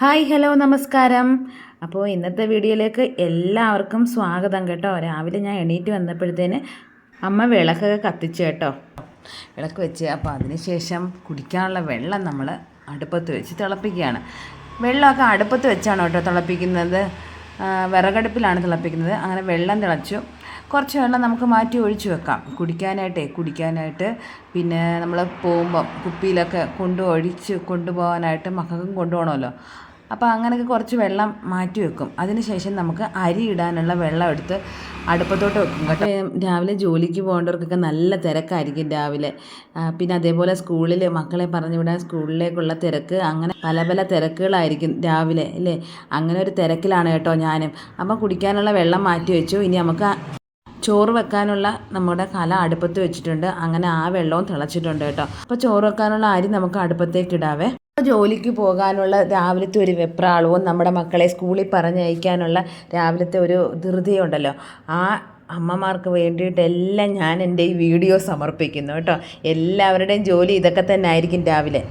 Hi hello നമസ്കാരം. അപ്പോൾ ഇന്നത്തെ വീഡിയോയിലേക്ക് എല്ലാവർക്കും സ്വാഗതം കേട്ടോ. രാവിലെ ഞാൻ എണീറ്റ് വന്നപ്പോഴത്തേന് അമ്മ വിളക്കൊക്കെ കത്തിച്ച് കേട്ടോ. വിളക്ക് വെച്ച് അപ്പോൾ അതിനുശേഷം കുടിക്കാനുള്ള വെള്ളം നമ്മൾ അടുപ്പത്ത് വെച്ച് തിളപ്പിക്കുകയാണ്. വെള്ളമൊക്കെ അടുപ്പത്ത് വെച്ചാണ് കേട്ടോ തിളപ്പിക്കുന്നത്. വിറകടുപ്പിലാണ് തിളപ്പിക്കുന്നത്. അങ്ങനെ വെള്ളം തിളച്ചു. കുറച്ച് വെള്ളം നമുക്ക് മാറ്റി ഒഴിച്ചു വെക്കാം. കുടിക്കാനായിട്ടേ കുടിക്കാനായിട്ട്. പിന്നെ നമ്മൾ പോകുമ്പം കുപ്പിയിലൊക്കെ കൊണ്ടു ഒഴിച്ച് കൊണ്ടുപോകാനായിട്ട് മക്കൾക്കും കൊണ്ടുപോകണമല്ലോ. അപ്പോൾ അങ്ങനെയൊക്കെ കുറച്ച് വെള്ളം മാറ്റി വെക്കും. അതിനുശേഷം നമുക്ക് അരി ഇടാനുള്ള വെള്ളം എടുത്ത് അടുപ്പത്തോട്ട് വെക്കും കേട്ടോ. രാവിലെ ജോലിക്ക് പോകേണ്ടവർക്കൊക്കെ നല്ല തിരക്കായിരിക്കും രാവിലെ. പിന്നെ അതേപോലെ സ്കൂളിൽ മക്കളെ പറഞ്ഞു വിടാൻ സ്കൂളിലേക്കുള്ള തിരക്ക് അങ്ങനെ പല പല തിരക്കുകളായിരിക്കും രാവിലെ അല്ലേ? അങ്ങനെ ഒരു തിരക്കിലാണ് കേട്ടോ ഞാനും. അപ്പം കുടിക്കാനുള്ള വെള്ളം മാറ്റി വെച്ചു. ഇനി നമുക്ക് ചോറ് വെക്കാനുള്ള നമ്മുടെ കല അടുപ്പത്ത് വെച്ചിട്ടുണ്ട്. അങ്ങനെ ആ വെള്ളവും തിളച്ചിട്ടുണ്ട് കേട്ടോ. അപ്പോൾ ചോറ് വെക്കാനുള്ള അരി നമുക്ക് അടുപ്പത്തേക്ക് ഇടാവേ. ജോലിക്ക് പോകാനുള്ള രാവിലത്തെ ഒരു വെപ്രാളവും നമ്മുടെ മക്കളെ സ്കൂളിൽ പറഞ്ഞയക്കാനുള്ള രാവിലത്തെ ഒരു ധൃതിയുണ്ടല്ലോ ആ അമ്മമാർക്ക് വേണ്ടിയിട്ടെല്ലാം ഞാൻ എന്റെ ഈ വീഡിയോ സമർപ്പിക്കുന്നു കേട്ടോ. എല്ലാവരുടെയും ജോലി ഇതൊക്കെ തന്നെ ആയിരിക്കും രാവിലെ.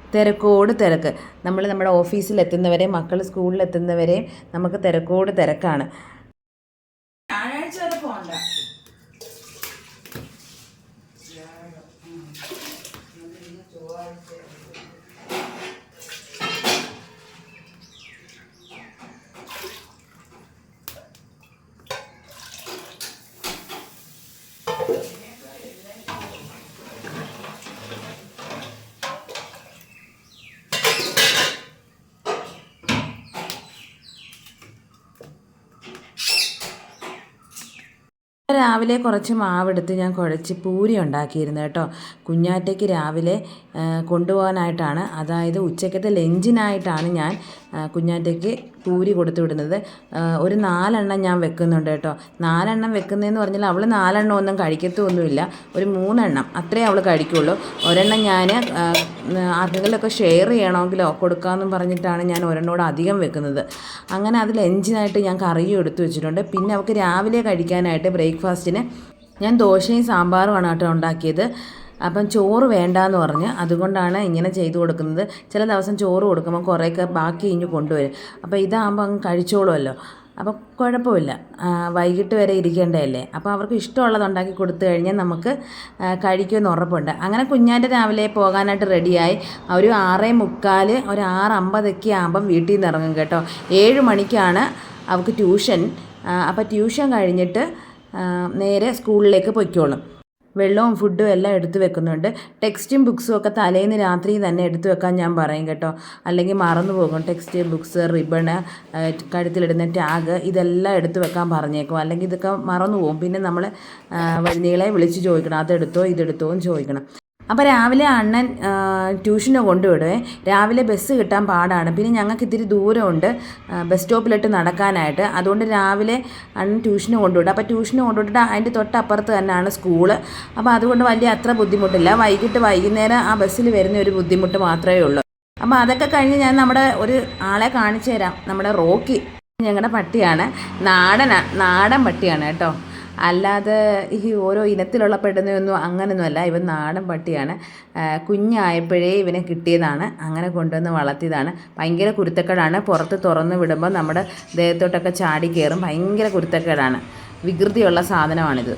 തിരക്കോട് തിരക്ക്. നമ്മൾ നമ്മുടെ ഓഫീസിലെത്തുന്നവരെയും മക്കൾ സ്കൂളിലെത്തുന്നവരെയും നമുക്ക് തിരക്കോട് തിരക്കാണ് വ്യാഴാഴ്ച വരെ പോകണ്ട രാവിലെ കുറച്ച് മാവെടുത്ത് ഞാൻ കുഴച്ച് പൂരി ഉണ്ടാക്കിയിരുന്നു കേട്ടോ. കുഞ്ഞാറ്റയ്ക്ക് രാവിലെ കൊണ്ടുപോകാനായിട്ടാണ്. അതായത് ഉച്ചക്കത്തെ ലഞ്ചിനായിട്ടാണ് ഞാൻ കുഞ്ഞാറ്റയ്ക്ക് പൂരി കൊടുത്തു വിടുന്നത്. ഒരു നാലെണ്ണം ഞാൻ വെക്കുന്നുണ്ട് കേട്ടോ. നാലെണ്ണം വെക്കുന്നതെന്ന് പറഞ്ഞാൽ അവൾ നാലെണ്ണം ഒന്നും കഴിക്കത്തൊന്നുമില്ല. ഒരു മൂന്നെണ്ണം അത്രേ അവൾ കഴിക്കുള്ളൂ. ഒരെണ്ണം ഞാൻ ആർക്കെങ്കിലുമൊക്കെ ഷെയർ ചെയ്യണമെങ്കിലോ കൊടുക്കാമെന്നും പറഞ്ഞിട്ടാണ് ഞാൻ ഒരെണ്ണോട് അധികം വെക്കുന്നത്. അങ്ങനെ അതിൽ എഞ്ചിനായിട്ട് ഞാൻ കറിയും എടുത്തു വെച്ചിട്ടുണ്ട്. പിന്നെ അവൾക്ക് രാവിലെ കഴിക്കാനായിട്ട് ബ്രേക്ക്ഫാസ്റ്റിന് ഞാൻ ദോശയും സാമ്പാറുമാണ് കേട്ടോ ഉണ്ടാക്കിയത്. അപ്പം ചോറ് വേണ്ടാന്ന് പറഞ്ഞ് അതുകൊണ്ടാണ് ഇങ്ങനെ ചെയ്തു കൊടുക്കുന്നത്. ചില ദിവസം ചോറ് കൊടുക്കുമ്പോൾ കുറേയൊക്കെ ബാക്കി ഇഞ്ഞ് കൊണ്ടുവരും. അപ്പോൾ ഇതാകുമ്പോൾ അങ്ങ് കഴിച്ചോളുമല്ലോ. അപ്പോൾ കുഴപ്പമില്ല. വൈകിട്ട് വരെ ഇരിക്കേണ്ടതല്ലേ? അപ്പോൾ അവർക്ക് ഇഷ്ടമുള്ളത് ഉണ്ടാക്കി കൊടുത്തു കഴിഞ്ഞാൽ നമുക്ക് കഴിക്കുമെന്ന് ഉറപ്പുണ്ട്. അങ്ങനെ കുഞ്ഞാന്റെ രാവിലെ പോകാനായിട്ട് റെഡിയായി. ഒരു ആറേ മുക്കാൽ ഒരു ആറ് അമ്പതൊക്കെ ആകുമ്പം വീട്ടിൽ നിന്ന് ഇറങ്ങും കേട്ടോ. ഏഴ് മണിക്കാണ് അവൾക്ക് ട്യൂഷൻ. അപ്പോൾ ട്യൂഷൻ കഴിഞ്ഞിട്ട് നേരെ സ്കൂളിലേക്ക് പൊയ്ക്കോളും. വെള്ളവും ഫുഡും എല്ലാം എടുത്തു വെക്കുന്നുണ്ട്. ടെക്സ്റ്റും ബുക്സും ഒക്കെ തലേന്ന് രാത്രി തന്നെ എടുത്തു വെക്കാൻ ഞാൻ പറയും കേട്ടോ. അല്ലെങ്കിൽ മറന്നു പോകും. ടെക്സ്റ്റ് ബുക്സ് റിബണ് കഴുത്തിലിടുന്ന ടാഗ് ഇതെല്ലാം എടുത്തു വെക്കാൻ പറഞ്ഞേക്കും. അല്ലെങ്കിൽ ഇതൊക്കെ മറന്നു പോകും. പിന്നെ നമ്മൾ വഴിനീളെ വിളിച്ച് ചോദിക്കണം. അതെടുത്തോ ഇതെടുത്തോ എന്ന് ചോദിക്കണം. അപ്പോൾ രാവിലെ അണ്ണൻ ട്യൂഷന് കൊണ്ടുവിടുവേ. രാവിലെ ബസ് കിട്ടാൻ പാടാണ്. പിന്നെ ഞങ്ങൾക്ക് ഇത്തിരി ദൂരമുണ്ട് ബസ് സ്റ്റോപ്പിലിട്ട് നടക്കാനായിട്ട്. അതുകൊണ്ട് രാവിലെ അണ്ണൻ ട്യൂഷന് കൊണ്ടുവിടും. അപ്പോൾ ട്യൂഷന് കൊണ്ടുവിട്ടിട്ട് അതിന്റെ തൊട്ടപ്പുറത്ത് തന്നെയാണ് സ്കൂൾ അപ്പോൾ അതുകൊണ്ട് വലിയ അത്ര ബുദ്ധിമുട്ടില്ല. വൈകിട്ട് വൈകുന്നേരം ആ ബസ്സിൽ വരുന്ന ഒരു ബുദ്ധിമുട്ട് മാത്രമേ ഉള്ളൂ. അപ്പോൾ അതൊക്കെ കഴിഞ്ഞ് ഞാൻ നമ്മുടെ ഒരു ആളെ കാണിച്ചു തരാം. നമ്മുടെ റോക്കി. ഞങ്ങളുടെ പട്ടിയാണ്. നാടനാണ് നാടൻ പട്ടിയാണ് കേട്ടോ. അല്ലാതെ ഈ ഓരോ ഇനത്തിലുള്ള പെടുന്നതൊന്നും അങ്ങനെയൊന്നുമല്ല ഇവൻ നാടൻ പട്ടിയാണ്. കുഞ്ഞായപ്പോഴേ ഇവനെ കിട്ടിയതാണ്. അങ്ങനെ കൊണ്ടുവന്ന് വളർത്തിയതാണ്. ഭയങ്കര കുരുത്തക്കേടാണ്. പുറത്ത് തുറന്ന് വിടുമ്പോൾ നമ്മുടെ ദേഹത്തോട്ടൊക്കെ ചാടി കയറും. ഭയങ്കര കുരുത്തക്കേടാണ്. വികൃതിയുള്ള സാധനമാണിത്.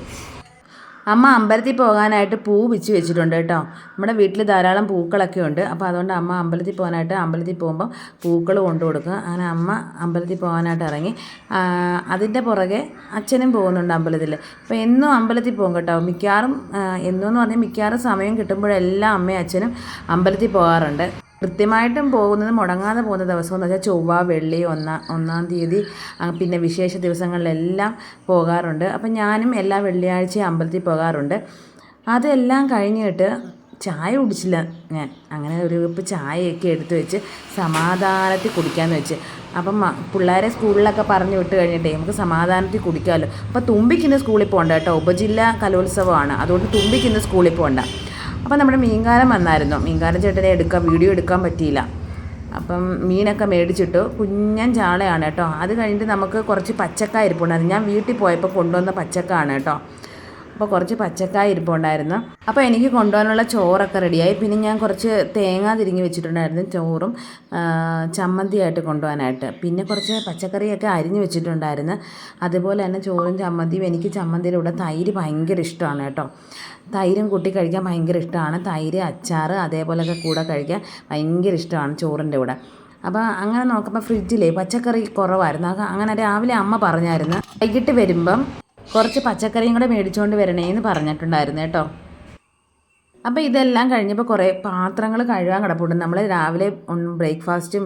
അമ്മ അമ്പലത്തിൽ പോകാനായിട്ട് പൂ പിച്ച് വെച്ചിട്ടുണ്ട് കേട്ടോ. നമ്മുടെ വീട്ടിൽ ധാരാളം പൂക്കളൊക്കെ ഉണ്ട്. അപ്പോൾ അതുകൊണ്ട് അമ്മ അമ്പലത്തിൽ പോകാനായിട്ട് അമ്പലത്തിൽ പോകുമ്പോൾ പൂക്കൾ കൊണ്ടു കൊടുക്കും അങ്ങനെ അമ്മ അമ്പലത്തിൽ പോകാനായിട്ട് ഇറങ്ങി. അതിന്റെ പുറകെ അച്ഛനും പോകുന്നുണ്ട് അമ്പലത്തിൽ അപ്പോൾ എന്നും അമ്പലത്തിൽ പോകും കേട്ടോ. മിക്കവാറും എന്നും എന്ന് പറഞ്ഞാൽ മിക്കവാറും സമയം കിട്ടുമ്പോഴെല്ലാം അമ്മയും അച്ഛനും അമ്പലത്തിൽ പോകാറുണ്ട്. കൃത്യമായിട്ടും പോകുന്നത് മുടങ്ങാതെ പോകുന്ന ദിവസം എന്ന് വെച്ചാൽ ചൊവ്വ വെള്ളി ഒന്നാം ഒന്നാം തീയതി പിന്നെ വിശേഷ ദിവസങ്ങളിലെല്ലാം പോകാറുണ്ട്. അപ്പം ഞാനും എല്ലാ വെള്ളിയാഴ്ചയും അമ്പലത്തിൽ പോകാറുണ്ട്. അതെല്ലാം കഴിഞ്ഞിട്ട് ചായ കുടിച്ചില്ല ഞാൻ. അങ്ങനെ ഒരു കപ്പ് ചായയൊക്കെ എടുത്ത് വെച്ച് സമാധാനത്തിൽ കുടിക്കാമെന്ന് വെച്ച്. അപ്പം പിള്ളേരെ സ്കൂളിലൊക്കെ പറഞ്ഞു വിട്ട് കഴിഞ്ഞിട്ടേ നമുക്ക് സമാധാനത്തിൽ കുടിക്കാമല്ലോ. അപ്പോൾ തുമ്പിക്കുന്ന സ്കൂളിൽ പോകണ്ട കേട്ടോ. ഉപജില്ലാ കലോത്സവമാണ്. അതുകൊണ്ട് തുമ്പിക്കുന്ന സ്കൂളിൽ പോകണ്ട. അപ്പം നമ്മുടെ മീൻകാരൻ വന്നായിരുന്നു. മീൻകാരൻ ചേട്ടനെ എടുക്കാൻ വീഡിയോ എടുക്കാൻ പറ്റിയില്ല. അപ്പം മീനൊക്കെ മേടിച്ചിട്ടു. കുഞ്ഞൻ ചാളയാണ് കേട്ടോ. അത് കഴിഞ്ഞിട്ട് നമുക്ക് കുറച്ച് പച്ചക്ക ഇരിപ്പുണ്ടായിരുന്നു ഞാൻ വീട്ടിൽ പോയപ്പോൾ കൊണ്ടുവന്ന പച്ചക്കാണ് കേട്ടോ. അപ്പോൾ കുറച്ച് പച്ചക്കായ ഇരിപ്പുണ്ടായിരുന്നു. അപ്പോൾ എനിക്ക് കൊണ്ടുപോകാനുള്ള ചോറൊക്കെ റെഡിയായി. പിന്നെ ഞാൻ കുറച്ച് തേങ്ങ തിരിങ്ങി വെച്ചിട്ടുണ്ടായിരുന്നു ചോറും ചമ്മന്തിയായിട്ട് കൊണ്ടുപോകാനായിട്ട്. പിന്നെ കുറച്ച് പച്ചക്കറിയൊക്കെ അരിഞ്ഞ് വെച്ചിട്ടുണ്ടായിരുന്നു. അതുപോലെ തന്നെ ചോറും ചമ്മന്തിയും എനിക്ക് ചമ്മന്തിയുടെ കൂടെ തൈര് ഭയങ്കര ഇഷ്ടമാണ് കേട്ടോ. തൈരും കൂട്ടി കഴിക്കാൻ ഭയങ്കര ഇഷ്ടമാണ്. തൈര് അച്ചാർ അതേപോലെയൊക്കെ കൂടെ കഴിക്കാൻ ഭയങ്കര ഇഷ്ടമാണ് ചോറിന്റെ കൂടെ. അപ്പോൾ അങ്ങനെ നോക്കുമ്പോൾ ഫ്രിഡ്ജിലേ പച്ചക്കറി കുറവായിരുന്നു. അങ്ങനെ രാവിലെ അമ്മ പറഞ്ഞായിരുന്നു വൈകിട്ട് വരുമ്പം കുറച്ച് പച്ചക്കറിയും കൂടെ മേടിച്ചുകൊണ്ട് വരണേ എന്ന് പറഞ്ഞിട്ടുണ്ടായിരുന്നു കേട്ടോ. അപ്പോൾ ഇതെല്ലാം കഴിഞ്ഞപ്പോൾ കുറേ പാത്രങ്ങൾ കഴുകാൻ കിടപ്പുണ്ട്. നമ്മൾ രാവിലെ ബ്രേക്ക്ഫാസ്റ്റും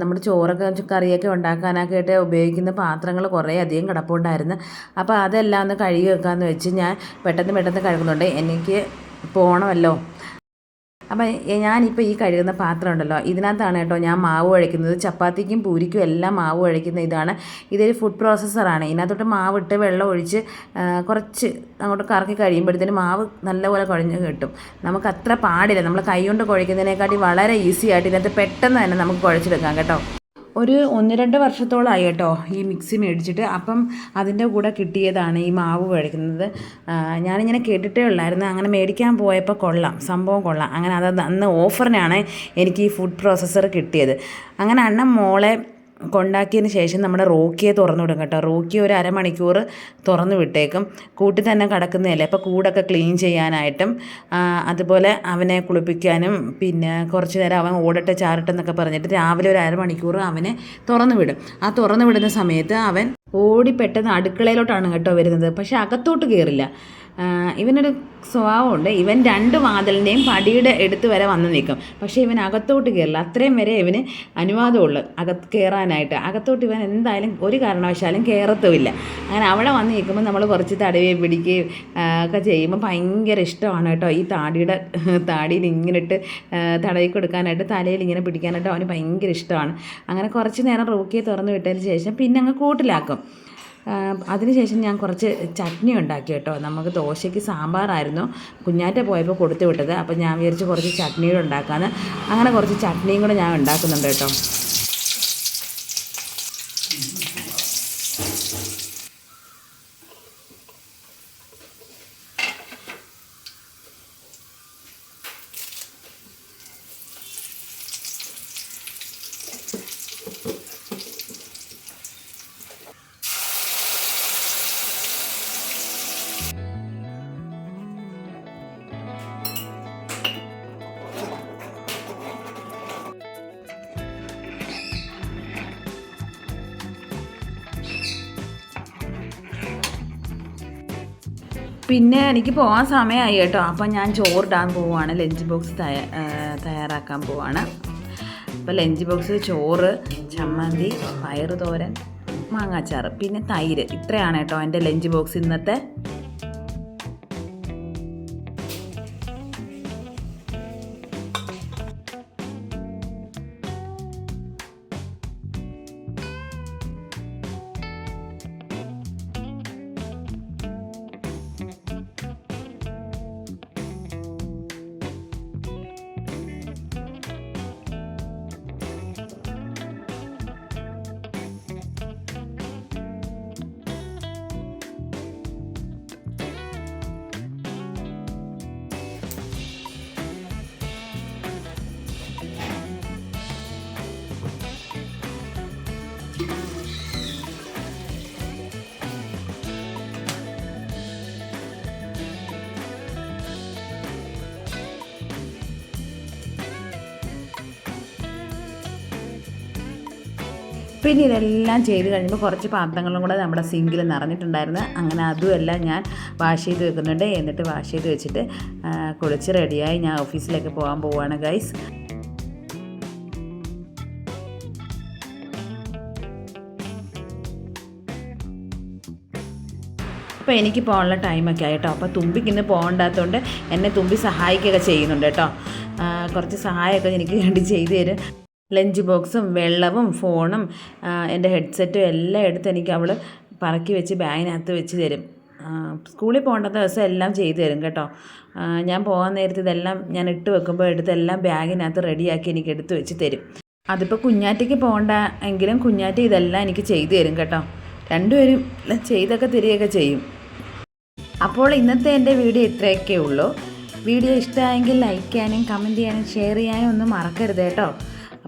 നമ്മുടെ ചോറൊക്കെ കറിയൊക്കെ ഉണ്ടാക്കാനൊക്കെ ഉപയോഗിക്കുന്ന പാത്രങ്ങൾ കുറേ അധികം കിടപ്പുണ്ടായിരുന്നു. അപ്പോൾ അതെല്ലാം ഒന്ന് കഴുകി വെക്കാമെന്ന് വെച്ച് ഞാൻ പെട്ടെന്ന് പെട്ടെന്ന് കഴുകുന്നുണ്ട്. എനിക്ക് പോകണമല്ലോ അപ്പം ഞാനിപ്പോൾ ഈ കഴുകുന്ന പാത്രം ഉണ്ടല്ലോ ഇതിനകത്താണ് കേട്ടോ ഞാൻ മാവ് കുഴയ്ക്കുന്നത് ചപ്പാത്തിക്കും പൂരിക്കും എല്ലാം മാവ് കുഴയ്ക്കുന്ന ഇതാണ്. ഇതൊരു ഫുഡ് പ്രോസസ്സറാണ് ഇതിനകത്തോട്ട് മാവിട്ട് വെള്ളം ഒഴിച്ച് കുറച്ച് അങ്ങോട്ട് കറക്കി കഴിയുമ്പോഴത്തേന് മാവ് നല്ലപോലെ കുഴഞ്ഞ് കിട്ടും. നമുക്ക് അത്ര പാടില്ല. നമ്മൾ കൈ കൊണ്ട് കുഴയ്ക്കുന്നതിനെക്കാട്ടി വളരെ ഈസി ആയിട്ട് ഇതിനകത്ത് പെട്ടെന്ന് തന്നെ നമുക്ക് കുഴച്ചെടുക്കാം കേട്ടോ. ഒരു ഒന്ന് രണ്ട് വർഷത്തോളമായി കേട്ടോ ഈ മിക്സി മേടിച്ചിട്ട്. അപ്പം അതിന്റെ കൂടെ കിട്ടിയതാണ് ഈ മാവ് മേടിക്കുന്നത്. ഞാനിങ്ങനെ കേട്ടിട്ടേ ഉള്ളായിരുന്നു. അങ്ങനെ മേടിക്കാൻ പോയപ്പോൾ കൊള്ളാം. സംഭവം കൊള്ളാം. അങ്ങനെ അത് അന്ന് ഓഫറിനാണ് എനിക്ക് ഈ ഫുഡ് പ്രോസസ്സർ കിട്ടിയത്. അങ്ങനെ അണ്ണൻ മോളെ കൊണ്ടാക്കിയതിന് ശേഷം നമ്മുടെ റോക്കിയെ തുറന്നു വിടും കേട്ടോ. റോക്കി ഒരു അരമണിക്കൂർ തുറന്നു വിട്ടേക്കും. കൂട്ടിൽ തന്നെ കിടക്കുന്നതല്ലേ? അപ്പോൾ കൂടൊക്കെ ക്ലീൻ ചെയ്യാനായിട്ടും അതുപോലെ അവനെ കുളിപ്പിക്കാനും പിന്നെ കുറച്ച് നേരം അവൻ ഓടട്ടെ ചാരട്ടെ എന്നൊക്കെ പറഞ്ഞിട്ട് രാവിലെ ഒരു അരമണിക്കൂർ അവനെ തുറന്നു വിടും. ആ തുറന്നു വിടുന്ന സമയത്ത് അവൻ ഓടി പെട്ടെന്ന് അടുക്കളയിലോട്ടാണ് കേട്ടോ വരുന്നത്. പക്ഷേ അകത്തോട്ട് കയറില്ല ഇവനൊരു സ്വഭാവമുണ്ട്. ഇവൻ രണ്ട് വാതിലിന്റെയും പടിയുടെ എടുത്ത് വരെ വന്ന് നിൽക്കും. പക്ഷേ ഇവൻ അകത്തോട്ട് കയറില്ല അത്രയും വരെ ഇവന് അനുവാദമുള്ളൂ അകത്ത് കയറാനായിട്ട് അകത്തോട്ട് ഇവൻ എന്തായാലും ഒരു കാരണവശാലും കയറത്തുമില്ല അങ്ങനെ അവിടെ വന്ന് നിൽക്കുമ്പോൾ നമ്മൾ കുറച്ച് തടവുകയും പിടിക്കുകയും ഒക്കെ ചെയ്യുമ്പോൾ ഭയങ്കര ഇഷ്ടമാണ് കേട്ടോ. ഈ താടിയുടെ താടിയിൽ ഇങ്ങനെ ഇട്ട് തടവി കൊടുക്കാനായിട്ട് തലയിൽ ഇങ്ങനെ പിടിക്കാനായിട്ട് അവന് ഭയങ്കര ഇഷ്ടമാണ്. അങ്ങനെ കുറച്ച് നേരം റൂക്കിയെ തുറന്ന് വിട്ടതിന് ശേഷം പിന്നെ അങ്ങ് കൂട്ടിലാക്കും. അതിനുശേഷം ഞാൻ കുറച്ച് ചട്നി ഉണ്ടാക്കി കേട്ടോ. നമുക്ക് ദോശയ്ക്ക് സാമ്പാറായിരുന്നു. കുഞ്ഞാറ്റ പോയപ്പോൾ കൊടുത്തു വിട്ടത്. അപ്പോൾ ഞാൻ വിചാരിച്ച് കുറച്ച് ചട്നിയും ഉണ്ടാക്കാമെന്ന് അങ്ങനെ കുറച്ച് ചട്നിയും കൂടെ ഞാൻ ഉണ്ടാക്കുന്നുണ്ട് കേട്ടോ. പിന്നെ എനിക്ക് പോകാൻ സമയമായി കേട്ടോ. അപ്പം ഞാൻ ചോറിടാൻ പോവുകയാണ് ലഞ്ച് ബോക്സ് തയ്യാ തയ്യാറാക്കാൻ പോവാണ്. അപ്പോൾ ലഞ്ച് ബോക്സ് ചോറ് ചമ്മന്തി പയറ് തോരൻ മാങ്ങാച്ചാറ് പിന്നെ തൈര്. ഇത്രയാണ് കേട്ടോ എന്റെ ലഞ്ച് ബോക്സ് ഇന്നത്തെ പിന്നെ ഇതെല്ലാം ചെയ്ത് കഴിയുമ്പോൾ കുറച്ച് പാത്രങ്ങളും കൂടെ നമ്മുടെ സിങ്കിൽ നിറഞ്ഞിട്ടുണ്ടായിരുന്നു. അങ്ങനെ അതുമെല്ലാം ഞാൻ വാഷ് ചെയ്ത് വെക്കുന്നുണ്ട്. എന്നിട്ട് വാഷ് ചെയ്ത് വെച്ചിട്ട് കുളിച്ച് റെഡിയായി ഞാൻ ഓഫീസിലേക്ക് പോകാൻ പോവുകയാണ് ഗൈസ് അപ്പോൾ എനിക്ക് പോകാനുള്ള ടൈമൊക്കെ ആയിട്ടോ അപ്പോൾ തുമ്പിക്ക് ഇന്ന് പോകണ്ടാത്തതുകൊണ്ട് എന്നെ തുമ്പി സഹായിക്കുകയൊക്കെ ചെയ്യുന്നുണ്ട് കേട്ടോ കുറച്ച് സഹായമൊക്കെ എനിക്ക് വേണ്ടി ചെയ്തു തരും. ലഞ്ച് ബോക്സും വെള്ളവും ഫോണും എന്റെ ഹെഡ്സെറ്റും എല്ലാം എടുത്ത് എനിക്ക് അവൾ പറക്കി വെച്ച് ബാഗിനകത്ത് വെച്ച് തരും. സ്കൂളിൽ പോകേണ്ട ദിവസം എല്ലാം ചെയ്തു തരും കേട്ടോ. ഞാൻ പോകാൻ നേരത്ത് ഇതെല്ലാം ഞാൻ ഇട്ട് വെക്കുമ്പോൾ എടുത്ത് എല്ലാം ബാഗിനകത്ത് റെഡിയാക്കി എനിക്ക് എടുത്ത് വെച്ച് തരും. അതിപ്പോൾ കുഞ്ഞാറ്റയ്ക്ക് പോകണ്ട എങ്കിലും കുഞ്ഞാറ്റ ഇതെല്ലാം എനിക്ക് ചെയ്തു തരും കേട്ടോ. രണ്ടുപേരും ചെയ്തൊക്കെ തരികയൊക്കെ ചെയ്യും. അപ്പോൾ ഇന്നത്തെ എന്റെ വീഡിയോ ഇത്രയൊക്കെ ഉള്ളൂ. വീഡിയോ ഇഷ്ടമായെങ്കിൽ ലൈക്ക് ചെയ്യാനും കമന്റ് ചെയ്യാനും ഷെയർ ചെയ്യാനും ഒന്നും മറക്കരുത് കേട്ടോ.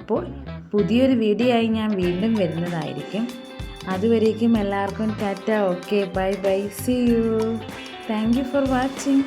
അപ്പോൾ പുതിയൊരു വീഡിയോ ആയി ഞാൻ വീണ്ടും വരുന്നതായിരിക്കും. അതുവരേക്കും എല്ലാവർക്കും tata. Okay bye bye. See you thank you for watching